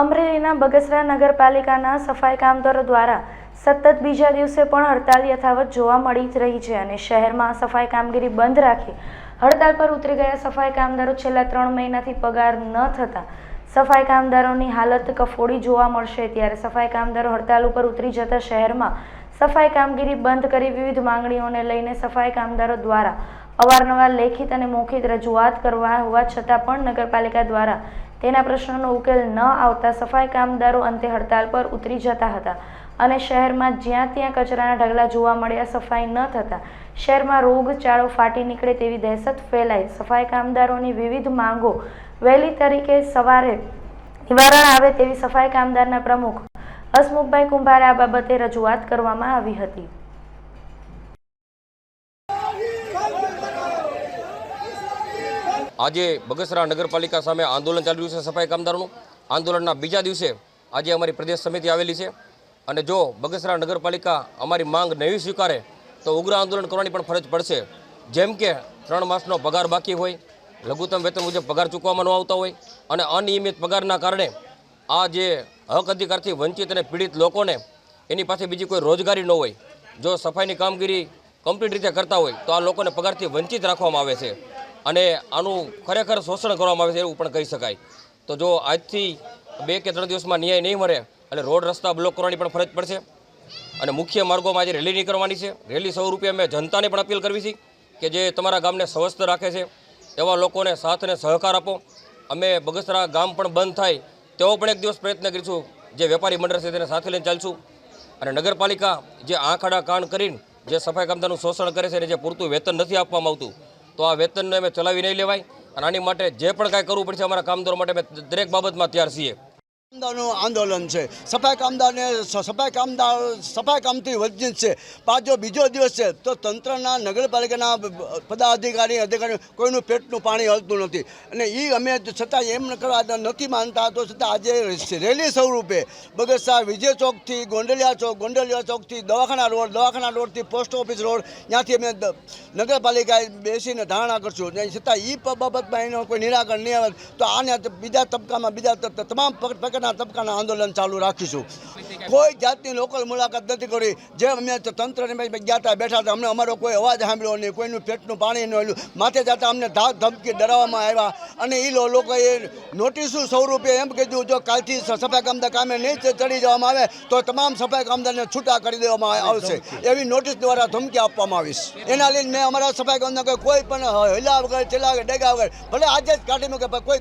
અમરેલીના બગસરા નગરપાલિકાના સફાઈ કામદારો દ્વારા સતત બીજા દિવસે પણ હડતાલ યથાવત જોવા મળી જ રહી છે અને શહેરમાં સફાઈ કામગીરી બંધ રાખી હડતાલ પર ઉતરી ગયા સફાઈ કામદારો છેલ્લા ત્રણ મહિનાથી પગાર ન થતા સફાઈ કામદારોની હાલત કફોડી જોવા મળશે ત્યારે સફાઈ કામદારો હડતાલ ઉપર ઉતરી જતા શહેરમાં સફાઈ કામગીરી બંધ કરી વિવિધ માંગણીઓને લઈને સફાઈ કામદારો દ્વારા અવારનવાર લેખિત અને મૌખિત રજૂઆત કરવા હોવા છતાં પણ નગરપાલિકા દ્વારા તેના પ્રશ્નોનો ઉકેલ ન આવતા સફાઈ કામદારો અંતે હડતાલ પર ઉતરી જતા હતા અને શહેરમાં જ્યાં ત્યાં કચરાના ઢગલા જોવા મળ્યા, સફાઈ ન થતાં. શહેરમાં રોગચાળો ફાટી નીકળે તેવી દહેશત ફેલાઈ. સફાઈ કામદારોની વિવિધ માંગો વહેલી તરીકે સવારે નિવારણ આવે તેવી સફાઈ કામદારના પ્રમુખ હસમુખભાઈ કુંભારે આ બાબતે રજૂઆત કરવામાં આવી હતી. આજે બગસરા નગરપાલિકા સામે આંદોલન ચાલી રહ્યું છે સફાઈ કામદારોનું. આંદોલનના બીજા દિવસે આજે અમારી પ્રદેશ સમિતિ આવેલી છે. અને જો બગસરા નગરપાલિકા અમારી માંગ નહીં સ્વીકારે, તો ઉગ્ર આંદોલન કરવાની પણ ફરજ પડશે. જેમ કે ત્રણ માસનો પગાર બાકી હોય, લઘુત્તમ વેતન મુજબ પગાર ચૂકવવામાં ન આવતા હોય, અને અનિયમિત પગારના કારણે આ જે હક અધિકારથી વંચિત અને પીડિત લોકોને એની પાસે બીજી કોઈ રોજગારી ન હોય. જો સફાઈની કામગીરી કમ્પ્લીટ રીતે કરતા હોય, તો આ લોકોને પગારથી વંચિત રાખવામાં આવે છે. અને આનું ખરેખર શોષણ કરવામાં આવે છે એવું પણ કહી શકાય. તો જો આજથી બે કે ત્રણ દિવસમાં ન્યાય નહીં મળે, એટલે રોડ રસ્તા બ્લોક કરવાની પણ ફરજ પડશે. અને મુખ્ય માર્ગોમાં આજે રેલી નીકળવાની છે. રેલી સ્વરૂપે અમે જનતાને પણ અપીલ કરવી છે કે જે તમારા ગામને સ્વસ્થ રાખે છે, એવા લોકોને સાથ અને સહકાર આપો. અમે બગસરા ગામ પણ બંધ થાય, તેવો પણ એક દિવસ પ્રયત્ન કરીશું. જે વેપારી મંડળ છે તેને સાથે લઈને ચાલશું. અને નગરપાલિકા જે આંખાડા કાન કરીને જે સફાઈ કામદારનું શોષણ કરે છે અને જે પૂરતું વેતન નથી આપવામાં આવતું તો આ વેતનને અમે ચલાવી નહીં લેવાય. અને આની માટે જે પણ કાંઈ કરવું પડશે અમારા કામદારો માટે અમે દરેક બાબતમાં તૈયાર છીએ. કામદારનું આંદોલન છે. સફાઈ કામદારને સફાઈ કામદાર, સફાઈ કામથી વંચિત છે. પાછો બીજો દિવસ છે, તો તંત્રના નગરપાલિકાના પદાધિકારી અધિકારી કોઈનું પેટનું પાણી હલતું નથી. અને એ અમે છતાં એમ કરવા નથી માનતા, તો છતાં આજે રેલી સ્વરૂપે બગસા વિજય ચોકથી ગોંડલિયા ચોક, ગોંડલિયા ચોકથી દવાખાના રોડ, દવાખાના રોડથી પોસ્ટ ઓફિસ રોડ, ત્યાંથી અમે નગરપાલિકાએ બેસીને ધારણા કરશું. છતાં એ બાબતમાં એનો કોઈ નિરાકરણ નહીં આવે, તો આને બીજા તબક્કામાં, બીજા તમામ પ્રકારના તબક્કાના આંદોલન ચાલુ રાખીશું. કોઈ જાતની લોકલ મુલાકાત નથી કરી. જે અમે તંત્રને ગયા હતા, બેઠા હતા, અમને અમારો કોઈ અવાજ સાંભળ્યો નહીં, કોઈનું પેટનું પાણી ન આવ્યું માથે જતા અમને ધાક ધમકી ડરાવવામાં આવ્યા. અને એ લોકોએ નોટિસો સ્વરૂપે એમ કીધું, જો કાલથી સફાઈ કામદાર કામે નહીં ચડી જવામાં આવે, તો તમામ સફાઈ કામદારને છૂટા કરી દેવામાં આવશે. એવી નોટિસ દ્વારા ધમકી આપવામાં આવીશ. એના લઈને મેં અમારા સફાઈ કામદાર કોઈ પણ હિલા વગર, ચેલા વગર, ડેગા વગર, ભલે આજે જ કાઢી મૂકે કોઈ